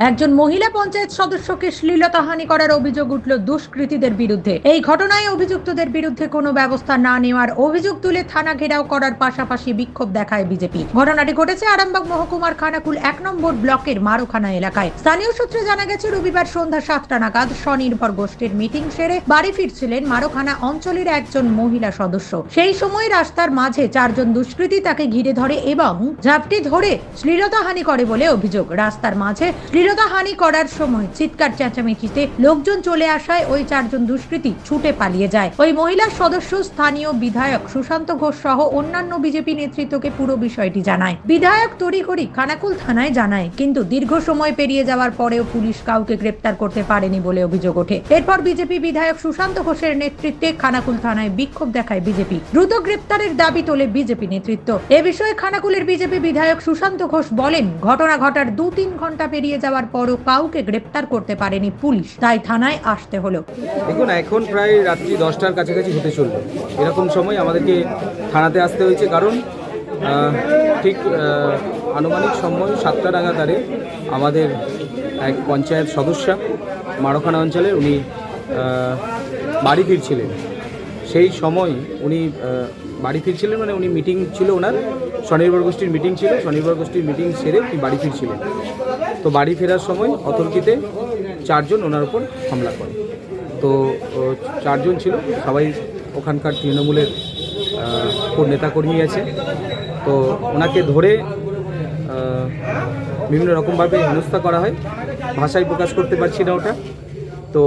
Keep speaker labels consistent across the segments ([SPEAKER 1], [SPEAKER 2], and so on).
[SPEAKER 1] একজন মহিলা পঞ্চায়েত সদস্যকে শ্লীলতাহানি করার অভিযোগ উঠল দুষ্কৃতীদের বিরুদ্ধে। এই ঘটনায় অভিযুক্তদের বিরুদ্ধে কোনো ব্যবস্থা না নেওয়ার অভিযোগ তুলে থানা ঘেরাও করার পাশাপাশি বিক্ষোভ দেখায় বিজেপি। ঘটনাটি ঘটেছে আরামবাগ মহকুমার খানাকুল এক নম্বর ব্লকের মারুখানা এলাকায়। স্থানীয় সূত্রে জানা গেছে, রবিবার সন্ধ্যা সাতটা নাগাদ স্বনির্ভর গোষ্ঠীর মিটিং সেরে বাড়ি ফিরছিলেন মারুখানা অঞ্চলের একজন মহিলা সদস্য। সেই সময় রাস্তার মাঝে চারজন দুষ্কৃতী তাকে ঘিরে ধরে এবং ঝাপটি ধরে শ্লীলতাহানি করে বলে অভিযোগ। রাস্তার মাঝে শ্লীলতাহানি করার সময় চিৎকার চেঁচামেচিতে লোকজন চলে আসায় ওই চারজন দুষ্কৃতী ছুটে পালিয়ে যায়। ওই মহিলার সদস্য স্থানীয় বিধায়ক সুশান্ত ঘোষ সহ অন্যান্য বিজেপি নেতৃত্বকে পুরো বিষয়টি জানায়। বিধায়ক তড়িঘড়ি খানাকুল থানায় জানায়, কিন্তু দীর্ঘ সময় পেরিয়ে যাওয়ার পরেও পুলিশ কাউকে গ্রেপ্তার করতে পারেনি বলে অভিযোগ ওঠে। এরপর বিজেপি বিধায়ক সুশান্ত ঘোষের নেতৃত্বে খানাকুল থানায় বিক্ষোভ দেখায় বিজেপি। দ্রুত গ্রেপ্তারের দাবি তোলে বিজেপি নেতৃত্ব। এ বিষয়ে খানাকুলের বিজেপি বিধায়ক সুশান্ত ঘোষ বলেন, ঘটনা ঘটার দু তিন ঘণ্টা পেরিয়ে যাওয়ার পরও কাউকে গ্রেপ্তার করতে পারেনি পুলিশ, তাই থানায় আসতে হলো।
[SPEAKER 2] দেখুন, এখন প্রায় রাত্রি দশটার কাছাকাছি হতে চলবে এরকম সময় আমাদেরকে থানাতে আসতে হয়েছে কারণ ঠিক আনুমানিক সময় সাতটা নাগাদারে আমাদের এক পঞ্চায়েত সদস্যা মারখানা অঞ্চলে উনি বাড়ি ফিরছিলেন। সেই সময় উনি বাড়ি ফিরছিলেন মানে উনি মিটিং ছিল ওনার, স্বনির্ভর গোষ্ঠীর মিটিং ছিল, স্বনির্ভর গোষ্ঠীর মিটিং সেরে উনি বাড়ি ফিরছিলেন। তো বাড়ি ফেরার সময় অতর্কিতে চারজন ওনার উপর হামলা করে। তো চারজন ছিল, সবাই ওখানকার তৃণমূলের নেতাকর্মী আছে। তো ওনাকে ধরে বিভিন্ন রকমভাবে হেনস্থা করা হয়। ভাষায় প্রকাশ করতে পারছি না ওটা। তো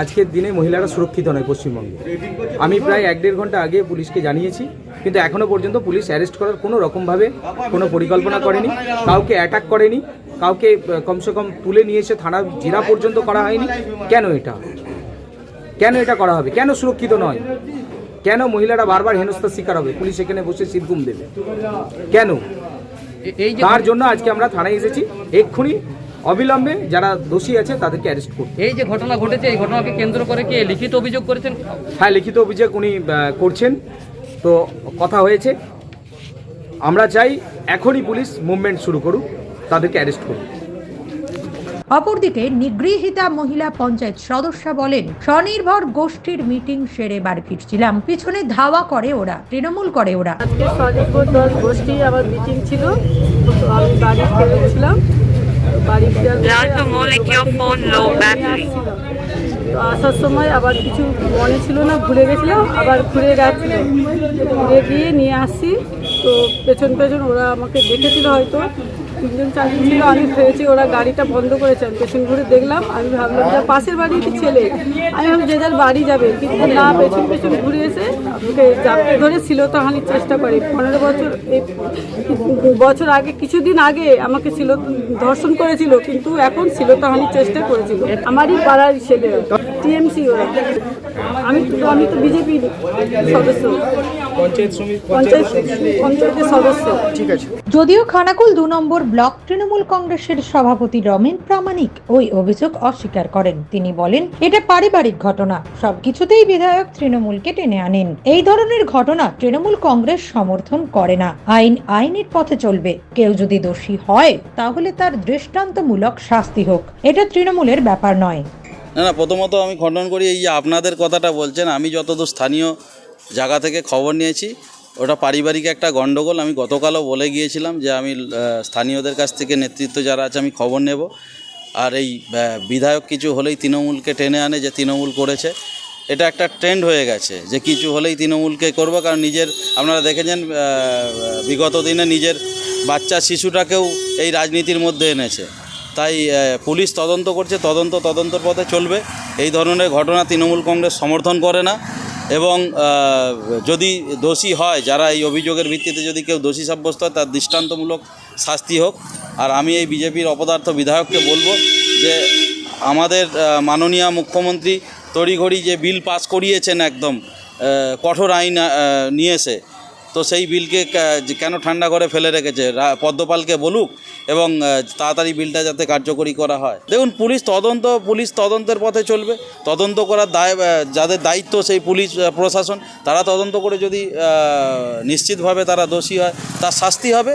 [SPEAKER 2] আজকের দিনে মহিলারা সুরক্ষিত নয় পশ্চিমবঙ্গে। আমি প্রায় এক দেড় ঘণ্টা আগে পুলিশকে জানিয়েছি কিন্তু এখনও পর্যন্ত পুলিশ অ্যারেস্ট করার কোনো রকমভাবে কোনো পরিকল্পনা করেনি কাউকে অ্যাটাক করেনি কাউকে কমসে কম তুলে নিয়ে এসে থানা জেরা পর্যন্ত করা হয়নি। কেন এটা? কেন এটা করা হবে? কেন সুরক্ষিত নয়? কেন মহিলারা বারবার হেনস্থার শিকার হবে? পুলিশ এখানে বসে সিরগুম দেবে। কেন? তার জন্য আজকে আমরা থানায় এসেছি। এক্ষুনি অবিলম্বে যারা দোষী আছে তাদেরকে অ্যারেস্ট করতে
[SPEAKER 3] এই যে ঘটনা ঘটেছে এই ঘটনাকে কেন্দ্র করে কি লিখিত অভিযোগ করেছেন?
[SPEAKER 2] হ্যাঁ লিখিত অভিযোগ উনি করছেন। তো কথা হয়েছে আমরা চাই এখনই পুলিশ মুভমেন্ট শুরু করুক তাদেরকে অ্যারেস্ট করুক।
[SPEAKER 1] অপরদিকে নিগৃহীতা মহিলা পঞ্চায়েত সদস্যা বলেন স্বনির্ভর গোষ্ঠীর মিটিং সেরে বাড়ি ফিরছিলাম। পিছনে ধাওয়া করে ওরা তৃণমূল করে ওরা।
[SPEAKER 4] আজকে স্বনির্ভর দল গোষ্ঠী আমার মিটিং ছিল। তো আমি বাড়ি ফিরেছিলাম তো আসার সময় আবার কিছু মনে ছিল না ভুলে গেছিলাম আবার ঘুরে গেছিল ঘুরে গিয়ে নিয়ে আসছি তো পেছন পেছন ওরা আমাকে দেখেছিল হয়তো। তিনজন চারজন ছিল, আমি ভেবেছি ওরা গাড়িটা বন্ধ করেছে আমি পেছন ঘুরে দেখলাম, আমি ভাবলাম যে পাশের বাড়িতে ছেলে। আমি ভাবলাম যে যার বাড়ি যাবে, কিন্তু না, পেছন পেছন ঘুরে এসে ওকে জাপটে ধরে শিলতাহানির চেষ্টা করে। পনেরো বছর বছর আগে, কিছুদিন আগে আমাকে ছিল ধর্ষণ করেছিল, কিন্তু এখন শিলতাহানির চেষ্টা করেছিল। আমারই পাড়ার ছেলে। টিএমসি ওরা। আমি তো আমি তো বিজেপি সদস্য।
[SPEAKER 2] পঞ্চায়েত সমিতি
[SPEAKER 4] পঞ্চায়েত পঞ্চায়েতের সদস্য। ঠিক আছে।
[SPEAKER 1] যদিও খানাকুল দু নম্বর ব্লক তৃণমূল কংগ্রেসের সভাপতি রমেন প্রামাণিক ওই অভিযোগ অস্বীকার করেন। তিনি বলেন এটা পারিবারিক ঘটনা। সবকিছুতেই বিধায়ক তৃণমূলকে টেনে আনেন। এই ধরনের ঘটনা তৃণমূল কংগ্রেস সমর্থন করে না। আইন আইনের পথে চলবে। কেউ যদি দোষী হয় তাহলে তার দৃষ্টান্তমূলক শাস্তি হোক। এটা তৃণমূলের ব্যাপার নয়।
[SPEAKER 5] না না, প্রথমত আমি খণ্ডন করি, এই যে আপনাদের কথাটা বলছেন, আমি যতদূর স্থানীয় জায়গা থেকে খবর নিয়েছি, ওটা পারিবারিক একটা গণ্ডগোল, আমি গতকালও বলে গিয়েছিলাম যে আমি স্থানীয়দের কাছ থেকে নেতৃত্ব যারা আছে, আমি খবর নেব। আর এই বিধায়ক কিছু হলেই তৃণমূলকে টেনে আনে যে তৃণমূল করেছে। এটা একটা ট্রেন্ড হয়ে গেছে যে কিছু হলেই তৃণমূলকে করব, কারণ নিজের, আপনারা দেখেছেন বিগত দিনে নিজের বাচ্চা শিশুটাকেও এই রাজনীতির মধ্যে এনেছে। তাই পুলিশ তদন্ত করছে তদন্ত তদন্তর পথে চলবে। এই ধরনের ঘটনা তৃণমূল কংগ্রেস সমর্থন করে না। এবং যদি দোষী হয় যারা এই অভিযোগের ভিত্তিতে যদি কেউ দোষী সাব্যস্ত হয় তার দৃষ্টান্তমূলক শাস্তি হোক। আর আমি এই বিজেপির অপদার্থ বিধায়ককে বলব যে আমাদের মাননীয় মুখ্যমন্ত্রী তড়িঘড়ি যে বিল পাস করিয়েছেন একদম কঠোর আইন আহ, নিয়ে এসে তো সেই বিলকে কেন ঠান্ডা করে ফেলে রেখেছে? পদ্মপালকে বলুক এবং তাড়াতাড়ি বিলটা যাতে কার্যকরী করা হয়। দেখুন, পুলিশ তদন্ত, পুলিশ তদন্তের পথে চলবে। তদন্ত করার দায় যাদের দায়িত্ব সেই পুলিশ প্রশাসন, তারা তদন্ত করে যদি নিশ্চিতভাবে তারা দোষী হয়, তার শাস্তি হবে।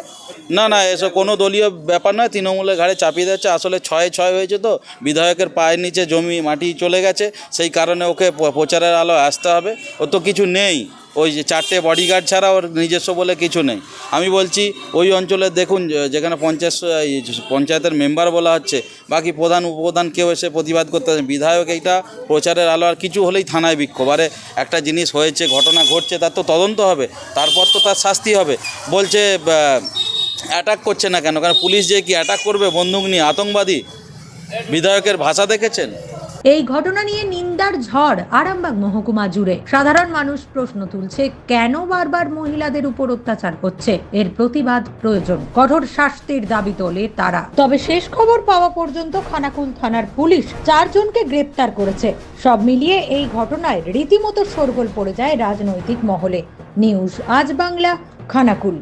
[SPEAKER 5] না না, এসব কোনো দলীয় ব্যাপার নয়। তৃণমূলের ঘাড়ে চাপিয়ে দিচ্ছে। আসলে ছয় ছয় হয়েছে তো। বিধায়কের পায়ের নিচে জমি, মাটি চলে গেছে। সেই কারণে ওকে প্রচারের আলো আসতে হবে। ও তো কিছু নেই। ওই যে চারটে বডিগার্ড ছাড়া ওর নিজস্ব বলে কিছু নেই। আমি বলছি, ওই অঞ্চলে দেখুন যেখানে পঞ্চায়েত পঞ্চায়েতের মেম্বার বলা হচ্ছে, বাকি প্রধান, উপপ্রধান কেউ এসে প্রতিবাদ করতে বিধায়ক এইটা প্রচারের আলো, আর কিছু হলেই থানায় বিক্ষোভ। আরে, একটা জিনিস হয়েছে, ঘটনা ঘটছে, তার তো তদন্ত হবে, তারপর তো তার শাস্তি হবে। বলছে অ্যাটাক করছে না কেন? কারণ পুলিশ যে কি অ্যাটাক করবে, বন্দুক নিয়ে? আতঙ্কবাদী? বিধায়কের ভাষা দেখেছেন?
[SPEAKER 1] এই ঘটনা নিয়ে নিন্দার ঝড় আরামবাগ মহকুমা জুড়ে। সাধারণ মানুষ প্রশ্ন তুলছে কেন বারবার মহিলাদের উপর অত্যাচার হচ্ছে? এর প্রতিবাদ প্রয়োজন। কঠোর শাস্তির দাবি তোলে তারা। তবে শেষ খবর পাওয়া পর্যন্ত খানাকুল থানার পুলিশ চারজনকে গ্রেপ্তার করেছে। সব মিলিয়ে এই ঘটনায় রীতিমতো শোরগোল পড়ে যায় রাজনৈতিক মহলে। নিউজ আজ বাংলা খানাকুল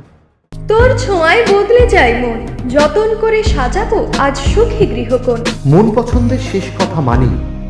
[SPEAKER 6] তোর ছোঁয়ায় বদলে যায় মন। যতন করে সাজাবো আজ সুখী গৃহকোণ।
[SPEAKER 7] মন পছন্দের শেষ কথা মানি